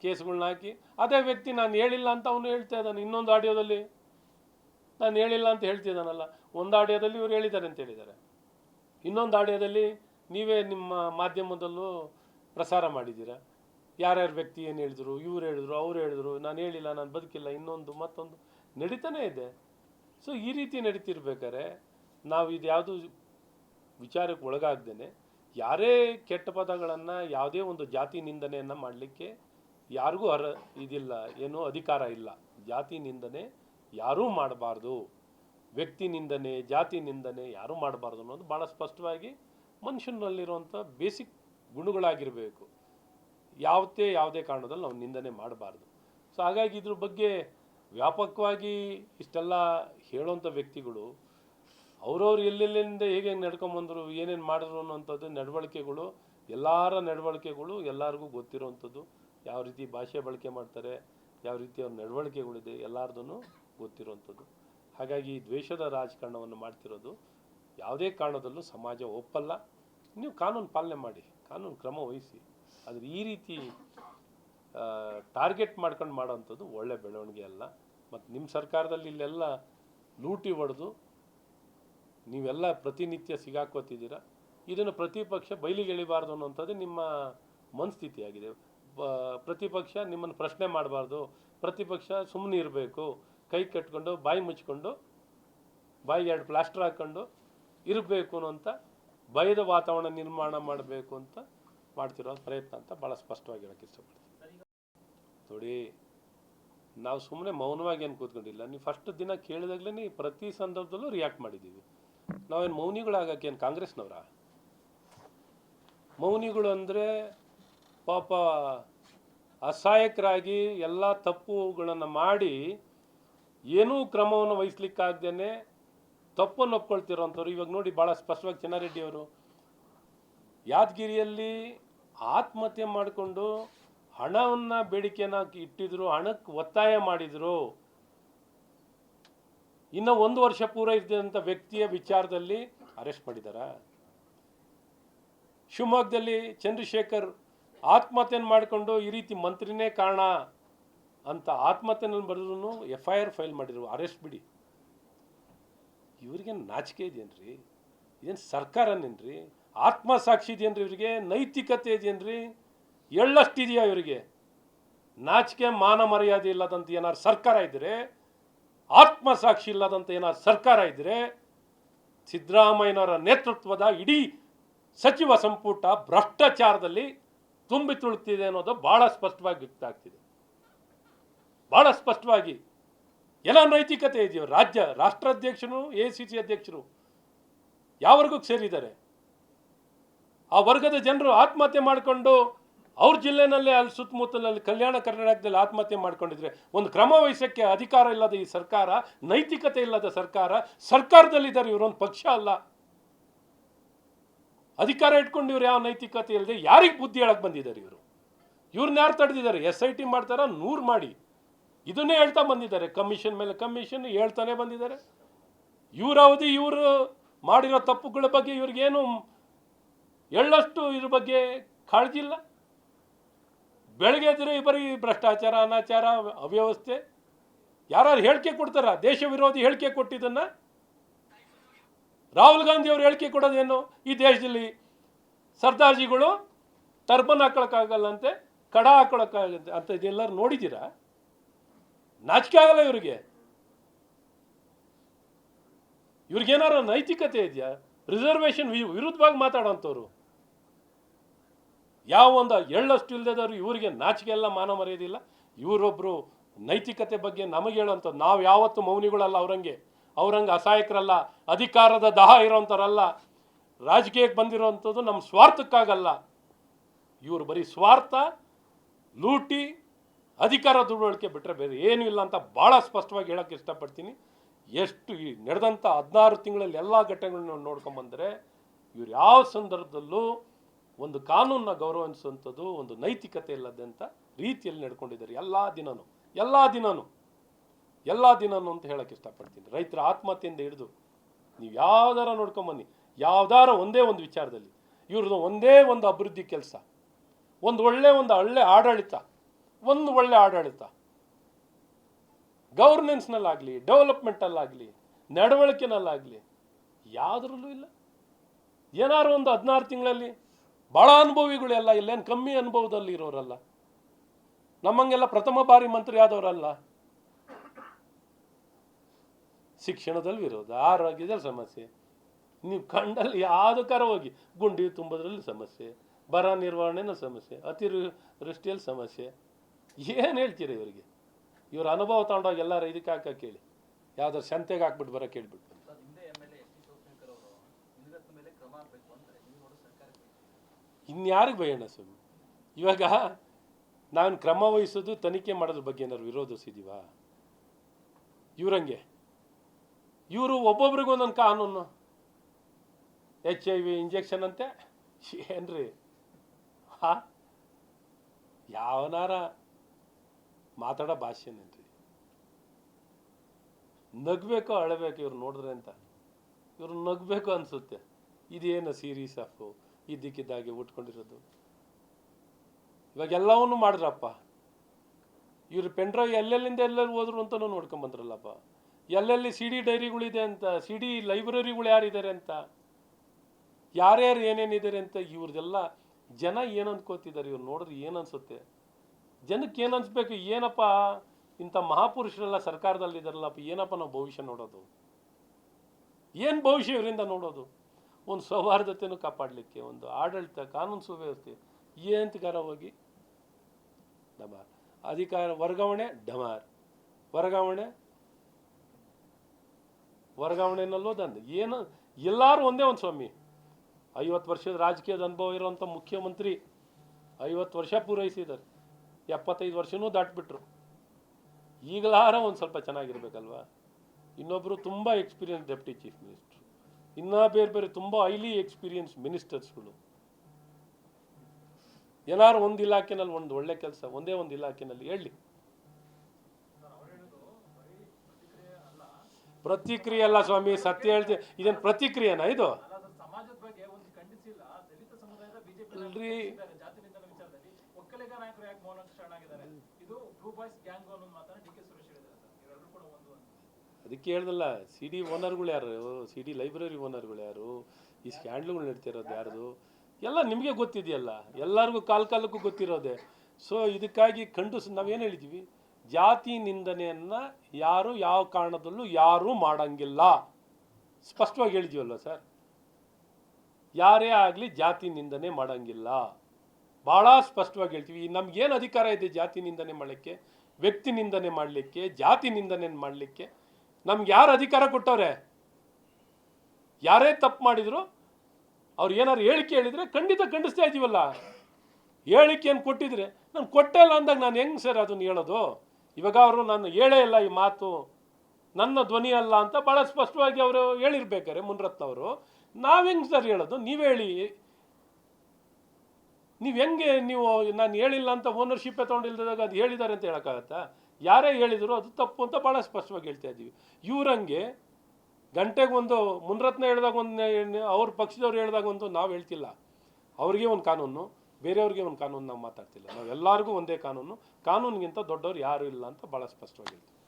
ಕೇಸ್ಗಳನ್ನ ಹಾಕಿ. ಅದೇ ವ್ಯಕ್ತಿ ನಾನು ಹೇಳಿಲ್ಲ ಅಂತ ಅವನು ಹೇಳ್ತಾ ಇದ್ದಾನೆ ಇನ್ನೊಂದು ಆಡಿಯೋದಲ್ಲಿ. ನಾನು ಹೇಳಿಲ್ಲ ಅಂತ ಹೇಳ್ತಿದ್ದಾನಲ್ಲ ಒಂದು ಆಡಿಯೋದಲ್ಲಿ ಇವ್ರು ಹೇಳಿದ್ದಾರೆ ಅಂತ ಹೇಳಿದ್ದಾರೆ. ಇನ್ನೊಂದು ಆಡಿಯೋದಲ್ಲಿ ನೀವೇ ನಿಮ್ಮ ಮಾಧ್ಯಮದಲ್ಲೂ ಪ್ರಸಾರ ಮಾಡಿದ್ದೀರಾ? ಯಾರ್ಯಾರು ವ್ಯಕ್ತಿ ಏನು ಹೇಳಿದ್ರು? ಇವ್ರು ಹೇಳಿದ್ರು, ಅವ್ರು ಹೇಳಿದ್ರು, ನಾನು ಹೇಳಿಲ್ಲ, ನಾನು ಬದುಕಿಲ್ಲ, ಇನ್ನೊಂದು, ಮತ್ತೊಂದು. ನಡೀತಾನೆ ಇದೆ. ಸೊ ಈ ರೀತಿ ನಡೀತಿರ್ಬೇಕಾರೆ ನಾವು ಇದು ಯಾವುದು ವಿಚಾರಕ್ಕೆ ಒಳಗಾಗ್ದೇನೆ ಯಾರೇ ಕೆಟ್ಟ ಪದಗಳನ್ನು ಯಾವುದೇ ಒಂದು ಜಾತಿ ನಿಂದನೆಯನ್ನು ಮಾಡಲಿಕ್ಕೆ ಯಾರಿಗೂ ಅರ ಇದಿಲ್ಲ, ಏನು ಅಧಿಕಾರ ಇಲ್ಲ. ಜಾತಿ ನಿಂದನೆ ಯಾರೂ ಮಾಡಬಾರ್ದು. ವ್ಯಕ್ತಿ ನಿಂದನೆ, ಜಾತಿ ನಿಂದನೆ ಯಾರೂ ಮಾಡಬಾರ್ದು ಅನ್ನೋದು ಭಾಳ ಸ್ಪಷ್ಟವಾಗಿ ಮನುಷ್ಯನಲ್ಲಿರುವಂಥ ಬೇಸಿಕ್ ಗುಣಗಳಾಗಿರಬೇಕು. ಯಾವತ್ತೇ ಯಾವುದೇ ಕಾರಣದಲ್ಲಿ ನಾವು ನಿಂದನೆ ಮಾಡಬಾರ್ದು. ಸೊ ಹಾಗಾಗಿ ಇದ್ರ ಬಗ್ಗೆ ವ್ಯಾಪಕವಾಗಿ ಇಷ್ಟೆಲ್ಲ ಹೇಳೋಂಥ ವ್ಯಕ್ತಿಗಳು ಅವರವ್ರು ಎಲ್ಲೆಲ್ಲಿಂದ ಹೇಗೆ ನಡ್ಕೊಂಬಂದರು ಏನೇನು ಮಾಡಿದ್ರು ಅನ್ನೋಂಥದ್ದು ನಡವಳಿಕೆಗಳು, ಎಲ್ಲರ ನಡವಳಿಕೆಗಳು ಎಲ್ಲರಿಗೂ ಗೊತ್ತಿರೋವಂಥದ್ದು. ಯಾವ ರೀತಿ ಭಾಷೆ ಬಳಕೆ ಮಾಡ್ತಾರೆ, ಯಾವ ರೀತಿ ಅವ್ರ ನಡವಳಿಕೆಗಳಿದೆ ಎಲ್ಲರದೂ ಗೊತ್ತಿರೋವಂಥದ್ದು. ಹಾಗಾಗಿ ದ್ವೇಷದ ರಾಜಕಾರಣವನ್ನು ಮಾಡ್ತಿರೋದು ಯಾವುದೇ ಕಾರಣದಲ್ಲೂ ಸಮಾಜ ಒಪ್ಪಲ್ಲ. ನೀವು ಕಾನೂನು ಪಾಲನೆ ಮಾಡಿ. ಕಾನೂನು ಕ್ರಮ ವಹಿಸಿ ಆದರೆ ಈ ರೀತಿ ಟಾರ್ಗೆಟ್ ಮಾಡ್ಕೊಂಡು ಮಾಡೋವಂಥದ್ದು ಒಳ್ಳೆ ಬೆಳವಣಿಗೆ ಅಲ್ಲ. ಮತ್ತು ನಿಮ್ಮ ಸರ್ಕಾರದಲ್ಲಿ ಇಲ್ಲೆಲ್ಲ ಲೂಟಿ ಹೊಡೆದು ನೀವೆಲ್ಲ ಪ್ರತಿನಿತ್ಯ ಸಿಗಾಕೋತಿದ್ದೀರಾ? ಇದನ್ನು ಪ್ರತಿಪಕ್ಷ ಬಯಲಿಗೆ ಎಳಿಬಾರ್ದು ಅನ್ನೋಂಥದ್ದು ನಿಮ್ಮ ಮನಸ್ಥಿತಿಯಾಗಿದೆ. ಪ್ರತಿಪಕ್ಷ ನಿಮ್ಮನ್ನು ಪ್ರಶ್ನೆ ಮಾಡಬಾರ್ದು, ಪ್ರತಿಪಕ್ಷ ಸುಮ್ಮನೆ ಇರಬೇಕು, ಕೈ ಕಟ್ಕೊಂಡು, ಬಾಯಿ ಮುಚ್ಕೊಂಡು ಬಾಯಿಗೆ ಎರಡು ಪ್ಲಾಸ್ಟರ್ ಹಾಕ್ಕೊಂಡು ಇರಬೇಕು ಅನ್ನೋಂಥ ಭಯದ ವಾತಾವರಣ ನಿರ್ಮಾಣ ಮಾಡಬೇಕು ಅಂತ ಮಾಡ್ತಿರೋ ಪ್ರಯತ್ನ ಅಂತ ಭಾಳ ಸ್ಪಷ್ಟವಾಗಿ ಹೇಳಕ್ಕೆ ಇಷ್ಟಪಡ್ತೀನಿ. ನೋಡಿ, ನಾವು ಸುಮ್ಮನೆ ಮೌನವಾಗಿ ಏನು ಕೂತ್ಕೊಂಡಿಲ್ಲ. ನೀವು ಫಸ್ಟ್ ದಿನ ಕೇಳಿದಾಗಲೇ ಪ್ರತಿ ಸಂದರ್ಭದಲ್ಲೂ ರಿಯಾಕ್ಟ್ ಮಾಡಿದ್ದೀವಿ ನಾವೇನು ಮೌನಿಗಳಾಗಕ್ಕೆ ಏನು ಕಾಂಗ್ರೆಸ್ನವರ? ಮೌನಿಗಳು ಅಂದರೆ ಪಾಪ ಅಸಹಾಯಕರಾಗಿ ಎಲ್ಲ ತಪ್ಪುಗಳನ್ನು ಮಾಡಿ ಏನೂ ಕ್ರಮವನ್ನು ವಹಿಸ್ಲಿಕ್ಕಾಗ್ದೇ ತಪ್ಪನ್ನು ಒಪ್ಕೊಳ್ತಿರೋಂಥವ್ರು. ಇವಾಗ ನೋಡಿ ಭಾಳ ಸ್ಪಷ್ಟವಾಗಿ ಚೆನ್ನಾರೆಡ್ಡಿ ಅವರು. ಯಾದಗಿರಿಯಲ್ಲಿ ಆತ್ಮಹತ್ಯೆ ಮಾಡಿಕೊಂಡು ಹಣವನ್ನು ಬೇಡಿಕೆನ ಇಟ್ಟಿದ್ರು ಹಣಕ್ಕೆ ಒತ್ತಾಯ ಮಾಡಿದರು. ಇನ್ನು ಒಂದು ವರ್ಷ ಪೂರೈಸಿದಂಥ ವ್ಯಕ್ತಿಯ ವಿಚಾರದಲ್ಲಿ ಅರೆಸ್ಟ್ ಮಾಡಿದಾರ. ಶಿವಮೊಗ್ಗದಲ್ಲಿ ಚಂದ್ರಶೇಖರ್ ಆತ್ಮಹತ್ಯೆಯನ್ನು ಮಾಡಿಕೊಂಡು ಈ ರೀತಿ ಮಂತ್ರಿನೇ ಕಾರಣ ಅಂತ ಆತ್ಮಹತ್ಯೆಯನ್ನು ಬರೆದ್ರು ಎಫ್ ಐ ಆರ್ ಫೈಲ್ ಮಾಡಿದ್ರು. ಅರೆಸ್ಟ್ ಬಿಡಿ. ಇವ್ರಿಗೆ ನಾಚಿಕೆ ಇದೆಯೇನ್ರಿ ಇದೇನು ಸರ್ಕಾರನೇನ್ರಿ? ಆತ್ಮಸಾಕ್ಷಿ ಇದೆಯೇನ್ರಿ ಇವರಿಗೆ? ನೈತಿಕತೆ ಇದೆಯೇನ್ರಿ ಎಳ್ಳಷ್ಟಿದೆಯಾ ಇವರಿಗೆ? ನಾಚಿಕೆ, ಮಾನ ಮರ್ಯಾದೆ ಇಲ್ಲದಂತ ಏನಾರು ಸರ್ಕಾರ ಇದ್ದರೆ ಆತ್ಮಸಾಕ್ಷಿ ಇಲ್ಲದಂತ ಏನಾರು ಸರ್ಕಾರ ಇದ್ದರೆ ಸಿದ್ದರಾಮಯ್ಯನವರ ನೇತೃತ್ವದ ಇಡೀ ಸಚಿವ ಸಂಪುಟ ಭ್ರಷ್ಟಾಚಾರದಲ್ಲಿ ತುಂಬಿ ತುಳುತ್ತಿದೆ ಅನ್ನೋದು ಭಾಳ ಸ್ಪಷ್ಟವಾಗಿ ಗೊತ್ತಾಗ್ತಿದೆ. ಆಗ್ತಿದೆ ಭಾಳ ಸ್ಪಷ್ಟವಾಗಿ. ಎಲ್ಲ ನೈತಿಕತೆ ಇದೆಯೋ? ರಾಜ್ಯ, ರಾಷ್ಟ್ರಾಧ್ಯಕ್ಷರು ಎ ಸಿ ಸಿ ಅಧ್ಯಕ್ಷರು ಯಾವ ವರ್ಗಕ್ಕೆ ಸೇರಿದ್ದಾರೆ? ಆ ವರ್ಗದ ಜನರು ಆತ್ಮಹತ್ಯೆ ಮಾಡಿಕೊಂಡು ಅವ್ರ ಜಿಲ್ಲೆನಲ್ಲೇ ಅಲ್ಲಿ ಸುತ್ತಮುತ್ತಲಲ್ಲಿ ಕಲ್ಯಾಣ ಕರ್ನಾಟಕದಲ್ಲಿ ಆತ್ಮಹತ್ಯೆ ಮಾಡ್ಕೊಂಡಿದ್ರೆ ಒಂದು ಕ್ರಮ ವಹಿಸೋಕ್ಕೆ ಅಧಿಕಾರ ಇಲ್ಲದ ಈ ಸರ್ಕಾರ, ನೈತಿಕತೆ ಇಲ್ಲದ ಸರ್ಕಾರ, ಸರ್ಕಾರದಲ್ಲಿದ್ದಾರೆ, ಇವರೊಂದು ಪಕ್ಷ ಅಲ್ಲ. ಅಧಿಕಾರ ಇಟ್ಕೊಂಡು ಇವ್ರು ಯಾವ ನೈತಿಕತೆ ಇಲ್ಲದೆ ಯಾರಿಗೆ ಬುದ್ಧಿ ಹೇಳಕ್ಕೆ ಬಂದಿದ್ದಾರೆ ಇವರು? ಇವ್ರನ್ನ ಯಾರು ತಡೆದಿದ್ದಾರೆ? ಎಸ್ ಐ ಟಿ ಮಾಡ್ತಾರ? ನೂರು ಮಾಡಿ. ಇದನ್ನೇ ಹೇಳ್ತಾ ಬಂದಿದ್ದಾರೆ. ಕಮಿಷನ್ ಮೇಲೆ ಕಮಿಷನ್ ಹೇಳ್ತಾನೆ ಬಂದಿದ್ದಾರೆ. ಇವ್ರ ಅವಧಿ ಇವರು ಮಾಡಿರೋ ತಪ್ಪುಗಳ ಬಗ್ಗೆ ಇವ್ರಿಗೇನು ಎಳ್ಳಷ್ಟು ಇದ್ರ ಬಗ್ಗೆ ಕಾಳಜಿ ಇಲ್ಲ ಬೆಳಗ್ಗೆ ಎದ್ರೆ ಬರೀ ಭ್ರಷ್ಟಾಚಾರ, ಅನಾಚಾರ, ಅವ್ಯವಸ್ಥೆ. ಯಾರು ಹೇಳಿಕೆ ಕೊಡ್ತಾರ? ದೇಶ ವಿರೋಧಿ ಹೇಳಿಕೆ ಕೊಟ್ಟಿದ್ದನ್ನು? ರಾಹುಲ್ ಗಾಂಧಿ ಅವರು ಹೇಳಿಕೆ ಕೊಡೋದೇನು? ಈ ದೇಶದಲ್ಲಿ ಸರ್ದಾರ್ಜಿಗಳು ಟರ್ಬನ್ ಹಾಕೊಳಕ್ಕಾಗಲ್ಲಂತೆ, ಕಡ ಹಾಕೊಳಕ್ಕಾಗಂತೆ ಅಂತ ಇದೆಲ್ಲರೂ ನೋಡಿದ್ದೀರಾ? ನಾಚಿಕೆ ಆಗಲ್ಲ ಇವರಿಗೆ. ಇವ್ರಿಗೇನಾರ ನೈತಿಕತೆ ಇದೆಯಾ? ರಿಸರ್ವೇಷನ್ ವಿರುದ್ಧವಾಗಿ ಮಾತಾಡೋಂಥವ್ರು. ಯಾವ ಒಂದು ಎಳ್ಳಷ್ಟು ಇಲ್ಲದೇದವ್ರು ಇವರಿಗೆ ನಾಚಿಕೆ ಎಲ್ಲ ಮಾನ ಮರೆಯೋದಿಲ್ಲ ಇವರೊಬ್ಬರು ನೈತಿಕತೆ ಬಗ್ಗೆ ನಮಗೆ ಹೇಳೋಂಥದ್ದು ನಾವು ಯಾವತ್ತು ಮೌನಿಗಳಲ್ಲ ಅವ್ರಂಗೆ. ಅವ್ರಂಗೆ ಅಸಹಾಯಕರಲ್ಲ, ಅಧಿಕಾರದ ದಹ ಇರೋಂಥವ್ರಲ್ಲ. ರಾಜಕೀಯಕ್ಕೆ ಬಂದಿರೋವಂಥದ್ದು ನಮ್ಮ ಸ್ವಾರ್ಥಕ್ಕಾಗಲ್ಲ. ಇವರು ಬರೀ ಸ್ವಾರ್ಥ, ಲೂಟಿ ಅಧಿಕಾರ ದುರ್ಬಳಕೆ ಬಿಟ್ಟರೆ ಬೇರೆ ಏನೂ ಇಲ್ಲ ಅಂತ ಭಾಳ ಸ್ಪಷ್ಟವಾಗಿ ಹೇಳೋಕ್ಕೆ ಇಷ್ಟಪಡ್ತೀನಿ. ಎಷ್ಟು ಈ ನಡೆದಂಥ ಹದಿನಾರು ತಿಂಗಳಲ್ಲಿ ಎಲ್ಲ ಘಟನೆಗಳನ್ನ ನೋಡ್ಕೊಂಬಂದರೆ ಇವ್ರು ಯಾವ ಸಂದರ್ಭದಲ್ಲೂ ಒಂದು ಕಾನೂನನ್ನ ಗೌರವಿಸುವಂಥದ್ದು ಒಂದು ನೈತಿಕತೆ ಇಲ್ಲದಂಥ ರೀತಿಯಲ್ಲಿ ನಡ್ಕೊಂಡಿದ್ದಾರೆ. ಎಲ್ಲ ದಿನವೂ ಎಲ್ಲ ದಿನವೂ ಎಲ್ಲ ದಿನವೂ ಅಂತ ಹೇಳಕ್ಕೆ ಇಷ್ಟಪಡ್ತೀನಿ. ರೈತರ ಆತ್ಮಹತ್ಯೆಯಿಂದ ಹಿಡಿದು ನೀವು ಯಾವ್ದಾರ ನೋಡ್ಕೊಂಬನ್ನಿ. ಯಾವ್ದಾರ ಒಂದೇ ಒಂದು ವಿಚಾರದಲ್ಲಿ ಇವ್ರದ್ದು ಒಂದೇ ಒಂದು ಅಭಿವೃದ್ಧಿ ಕೆಲಸ, ಒಂದು ಒಳ್ಳೆ ಒಂದು ಹಳ್ಳೆ ಆಡಳಿತ ಒಂದು ಒಳ್ಳೆ ಆಡಳಿತ. ಗೌರ್ನೆನ್ಸ್ನಲ್ಲಾಗಲಿ, ಡೆವಲಪ್ಮೆಂಟಲ್ಲಾಗಲಿ, ನಡವಳಿಕೆನಲ್ಲಾಗಲಿ, ಯಾವುದ್ರಲ್ಲೂ ಇಲ್ಲ. ಏನಾರು ಒಂದು ಹದಿನಾರು ತಿಂಗಳಲ್ಲಿ ಭಾಳ ಅನುಭವಿಗಳೆಲ್ಲ, ಇಲ್ಲೇನು ಕಮ್ಮಿ ಅನುಭವದಲ್ಲಿ ಇರೋರಲ್ಲ. ನಮ್ಮಂಗೆಲ್ಲ ಪ್ರಥಮ ಬಾರಿ ಮಂತ್ರಿ ಆದವರಲ್ಲ. ಶಿಕ್ಷಣದಲ್ಲಿ ವಿರೋಧ, ಆರೋಗ್ಯದಲ್ಲಿ ಸಮಸ್ಯೆ. ನೀವು ಕಂಡಲ್ಲಿ ಯಾವುದಕ್ಕಾರ ಹೋಗಿ, ಗುಂಡಿ ತುಂಬೋದ್ರಲ್ಲಿ ಸಮಸ್ಯೆ, ಬರ ನಿರ್ವಹಣೆನ ಸಮಸ್ಯೆ, ಅತಿವೃಷ್ಟಿಯಲ್ಲಿ ಸಮಸ್ಯೆ. ಏನು ಹೇಳ್ತೀರಾ ಇವರಿಗೆ? ಇವ್ರ ಅನುಭವ ತಗೊಂಡೋಗಿ ಎಲ್ಲರೂ ಇದಕ್ಕೆ ಹಾಕ ಕೇಳಿ. ಯಾವ್ದಾರು ಸಂತೆಗೆ ಹಾಕ್ಬಿಟ್ಟು ಬರೋ ಹೇಳ್ಬಿಟ್ಟು ಇನ್ಯಾರಿಗೆ ಬಯ್ಯೋಣ ಸ್ವಾಮಿ ಇವಾಗ ನಾನು ಕ್ರಮ ವಹಿಸೋದು ತನಿಖೆ ಮಾಡೋದ್ರ ಬಗ್ಗೆ ಏನಾದ್ರು ವಿರೋಧಿಸಿದೀವಾ ಇವ್ರಂಗೆ? ಇವರು ಒಬ್ಬೊಬ್ರಿಗೆ ಒಂದೊಂದು ಕಾನೂನು. ಎಚ್ ಐ ವಿ ಇಂಜೆಕ್ಷನ್ ಅಂತೆ? ಏನ್ರಿ? ಹಾ? ಯಾವನಾರ ಮಾತಾಡೋ ಭಾಷೆನೇನ್ರಿ ನಗ್ಬೇಕು ಅಳಬೇಕು ಇವ್ರು ನೋಡಿದ್ರೆ ಅಂತ ಇವ್ರು ನಗ್ಬೇಕು ಅನಿಸುತ್ತೆ. ಇದೇನು ಸೀರೀಸ್ ಆಫ್ ಇದ್ದಕ್ಕಿದ್ದಾಗೆ ಉಟ್ಕೊಂಡಿರೋದು? ಇವಾಗ ಎಲ್ಲವನ್ನೂ ಮಾಡಿದ್ರಪ್ಪ. ಇವರು ಪೆಂಡ್ರೈವ್ ಎಲ್ಲೆಲ್ಲಿಂದ ಎಲ್ಲೆಲ್ಲಿ ಹೋದ್ರು ಅಂತಲೂ ನೋಡ್ಕೊಂಬಂದ್ರಲ್ಲಪ್ಪ ಎಲ್ಲೆಲ್ಲಿ ಸಿ ಡಿ ಡೈರಿಗಳಿದೆ ಅಂತ ಸಿ ಡಿ ಲೈಬ್ರರಿಗಳು ಯಾರಿದ್ದಾರೆ ಅಂತ? ಯಾರ್ಯಾರು ಏನೇನಿದ್ದಾರೆ ಅಂತ ಇವ್ರದೆಲ್ಲ ಜನ ಏನು ಅನ್ಕೋತಿದ್ದಾರೆ ಇವ್ರು ನೋಡಿದ್ರೆ ಏನು ಅನ್ಸುತ್ತೆ ಜನಕ್ಕೆ ಏನು ಅನಿಸ್ಬೇಕು? ಏನಪ್ಪ? ಇಂಥ ಮಹಾಪುರುಷರೆಲ್ಲ ಸರ್ಕಾರದಲ್ಲಿದ್ದಾರಲ್ಲಪ್ಪ ಏನಪ್ಪ ನಾವು ಭವಿಷ್ಯ ನೋಡೋದು? ಏನು ಭವಿಷ್ಯ ಇವರಿಂದ ನೋಡೋದು? ಒಂದು ಸೌಹಾರ್ದತೆಯನ್ನು ಕಾಪಾಡಲಿಕ್ಕೆ, ಒಂದು ಆಡಳಿತ, ಕಾನೂನು ಸುವ್ಯವಸ್ಥೆ ಏನಂತಕಾರ ಹೋಗಿ ಡಮಾರ್ ಅಧಿಕಾರ ವರ್ಗಾವಣೆ ಡಮಾರ್ ವರ್ಗಾವಣೆ, ವರ್ಗಾವಣೆನಲ್ಲೋ ದಂಧೆ. ಏನು, ಎಲ್ಲರೂ ಒಂದೇ ಒಂದು ಸ್ವಾಮಿ. ಐವತ್ತು ವರ್ಷದ ರಾಜಕೀಯದ ಅನುಭವ ಇರುವಂಥ ಮುಖ್ಯಮಂತ್ರಿ ಐವತ್ತು ವರ್ಷ ಪೂರೈಸಿದ್ದಾರೆ. ಎಪ್ಪತ್ತೈದು ವರ್ಷನೂ ದಾಟ್ಬಿಟ್ರು. ಈಗಲಾರ ಒಂದು ಸ್ವಲ್ಪ ಚೆನ್ನಾಗಿರ್ಬೇಕಲ್ವ? ಇನ್ನೊಬ್ಬರು ತುಂಬ ಎಕ್ಸ್ಪೀರಿಯನ್ಸ್ ಡೆಪ್ಟಿ ಚೀಫ್ ಮಿನಿಸ್ಟ್ರು ಇನ್ನೂ ಬೇರೆ ಬೇರೆ ತುಂಬ ಹೈಲಿ ಎಕ್ಸ್ಪೀರಿಯನ್ಸ್ ಮಿನಿಸ್ಟರ್ಸ್ಗಳು ಏನಾರು ಒಂದು ಇಲಾಖೆನಲ್ಲಿ ಒಂದು ಒಳ್ಳೆ ಕೆಲಸ ಒಂದೇ ಒಂದು ಇಲಾಖೆನಲ್ಲಿ ಹೇಳಿ. ಪ್ರತಿಕ್ರಿಯೆ ಅಲ್ಲ ಸ್ವಾಮಿ ಸತ್ಯ ಹೇಳ್ತೀನಿ ಇದೇನು ಪ್ರತಿಕ್ರಿಯೆನಾ ಇದು? ಅಲ್ರಿ. ಒಕ್ಕಲಿಗ ನಾಯಕರು ಯಾಕೆ ಮೌನ ಶರಣಾಗಿದ್ದಾರೆ ಇದು ಬ್ಲೂ ಬಾಯ್ಸ್ ಗ್ಯಾಂಗ್ ಅನ್ನೋ ಮಾತನ್ನ ಡಿ ಕೆ ಸುರೇಶ್ ಕೂಡ ಒಂದು ಅದಕ್ಕೆ ಹೇಳ್ದಲ್ಲ ಸಿ ಡಿ ಓನರ್ಗಳು ಯಾರು? ಸಿ ಡಿ ಲೈಬ್ರರಿ ಓನರ್ಗಳು ಯಾರು? ಈ ಸ್ಕ್ಯಾಂಡಲ್ಗಳು ನಡೀತಿರೋದು ಯಾರ್ದು? ಎಲ್ಲ ನಿಮಗೆ ಗೊತ್ತಿದೆಯಲ್ಲ. ಎಲ್ಲರಿಗೂ ಕಾಲ ಕಾಲಕ್ಕೂ ಗೊತ್ತಿರೋದೆ. ಸೊ ಇದಕ್ಕಾಗಿ ಕಂಡು ನಾವೇನು ಹೇಳಿದ್ದೀವಿ ಜಾತಿ ನಿಂದನೆಯನ್ನು ಯಾರು ಯಾವ ಕಾರಣದಲ್ಲೂ ಯಾರೂ ಮಾಡಂಗಿಲ್ಲ. ಸ್ಪಷ್ಟವಾಗಿ ಹೇಳಿದೀವಲ್ಲ ಸರ್. ಯಾರೇ ಆಗಲಿ ಜಾತಿ ನಿಂದನೆ ಮಾಡಂಗಿಲ್ಲ. ಭಾಳ ಸ್ಪಷ್ಟವಾಗಿ ಹೇಳ್ತೀವಿ. ನಮ್ಗೇನು ಅಧಿಕಾರ ಇದೆ ಜಾತಿ ನಿಂದನೆ ಮಾಡಲಿಕ್ಕೆ ವ್ಯಕ್ತಿ ನಿಂದನೆ ಮಾಡಲಿಕ್ಕೆ ಜಾತಿ ನಿಂದನೆ ಮಾಡಲಿಕ್ಕೆ? ನಮ್ಗೆ ಯಾರು ಅಧಿಕಾರ ಕೊಟ್ಟವ್ರೆ? ಯಾರೇ ತಪ್ಪು ಮಾಡಿದ್ರು, ಅವ್ರು ಏನಾರು ಹೇಳಿಕೆ ಹೇಳಿದ್ರೆ ಖಂಡಿತ ಖಂಡಿಸ್ತಾ ಇದೀವಲ್ಲ ಹೇಳಿಕೆಯನ್ನು ಕೊಟ್ಟಿದ್ರೆ, ನಾನು ಕೊಟ್ಟೇ ಇಲ್ಲ ಅಂದಾಗ ನಾನು ಹೆಂಗೆ ಸರ್ ಅದನ್ನು ಹೇಳೋದು? ಇವಾಗ ಅವರು ನಾನು ಹೇಳೇ ಇಲ್ಲ ಈ ಮಾತು. ನನ್ನ ಧ್ವನಿ ಅಲ್ಲ ಅಂತ ಭಾಳ ಸ್ಪಷ್ಟವಾಗಿ ಅವರು ಹೇಳಿರ್ಬೇಕಾರೆ ಮುನ್ರತ್ನವರು. ನಾವು ಹೆಂಗೆ ಸರ್ ಹೇಳೋದು? ನೀವೇ ಹೇಳಿ. ನೀವು ಹೆಂಗೆ ನೀವು ನಾನು ಹೇಳಿಲ್ಲ ಅಂತ ಓನರ್ಶಿಪ್ಪೇ ತೊಗೊಂಡಿಲ್ದಾಗ ಅದು ಹೇಳಿದ್ದಾರೆ ಅಂತ ಹೇಳೋಕ್ಕಾಗತ್ತಾ? ಯಾರೇ ಹೇಳಿದ್ರು ಅದು ತಪ್ಪು ಅಂತ ಭಾಳ ಸ್ಪಷ್ಟವಾಗಿ ಹೇಳ್ತಾ ಇದ್ದೀವಿ. ಇವ್ರಂಗೆ ಗಂಟೆಗೆ ಒಂದು ಮುನ್ರತ್ನ ಹೇಳಿದಾಗ ಒಂದು ಅವ್ರ ಪಕ್ಷದವ್ರು ಹೇಳಿದಾಗ ಒಂದು ನಾವು ಹೇಳ್ತಿಲ್ಲ. ಅವ್ರಿಗೆ ಒಂದು ಕಾನೂನು, ಬೇರೆಯವ್ರಿಗೆ ಒಂದು ಕಾನೂನು ನಾವು ಮಾತಾಡ್ತಿಲ್ಲ. ನಾವು ಎಲ್ಲರಿಗೂ ಒಂದೇ ಕಾನೂನು. ಕಾನೂನಿಗಿಂತ ದೊಡ್ಡವ್ರು ಯಾರು ಇಲ್ಲ ಅಂತ ಭಾಳ ಸ್ಪಷ್ಟವಾಗಿ ಹೇಳ್ತೀವಿ.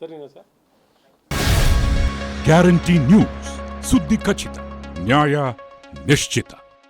ಸರಿನಾ ಸರ್? Guarantee news. ಸುದ್ದಿ ಖಚಿತ, ನ್ಯಾಯ ನಿಶ್ಚಿತ.